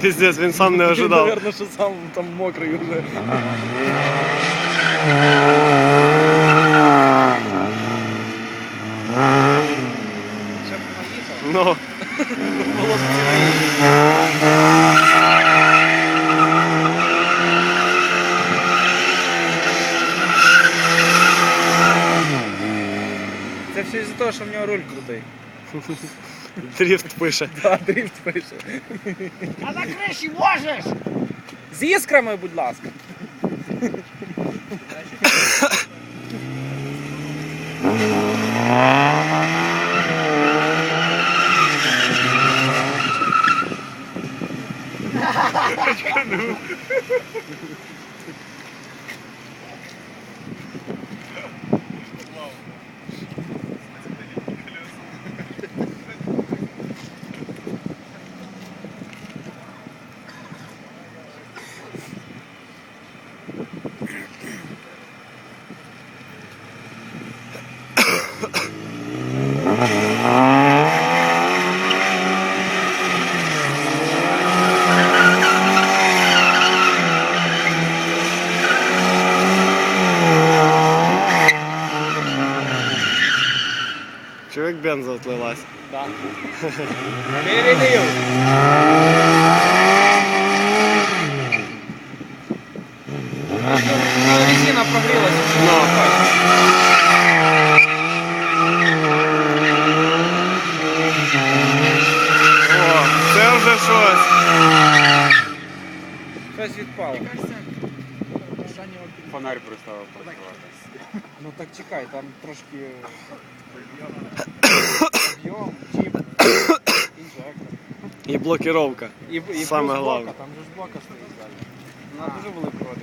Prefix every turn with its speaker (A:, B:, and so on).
A: Піздець, він сам не ожидав.
B: Наверное, що сам там мокрий вже. Щоб наїхав.
A: Ну,
B: Було б цікаво. Це все із-за того, що в нього руль крутий.
A: дріфт пише.
B: Да, дрифт пише.
C: А на криші можеш?
B: З іскрами, будь ласка.
A: Чоловік бенза отлилась.
B: Да. Перелив. Резина прогрелась.
A: О, це вже щось.
B: Щось відпало.
D: Фонарь приставив працювати.
B: Ну так чекай, там трошки об'єм, чіп, інжектор.
A: І блокіровка.
B: І, і
A: Саме
B: плюс
A: головне.
B: блока, там же ж блока стоїть далі. На дуже велику води.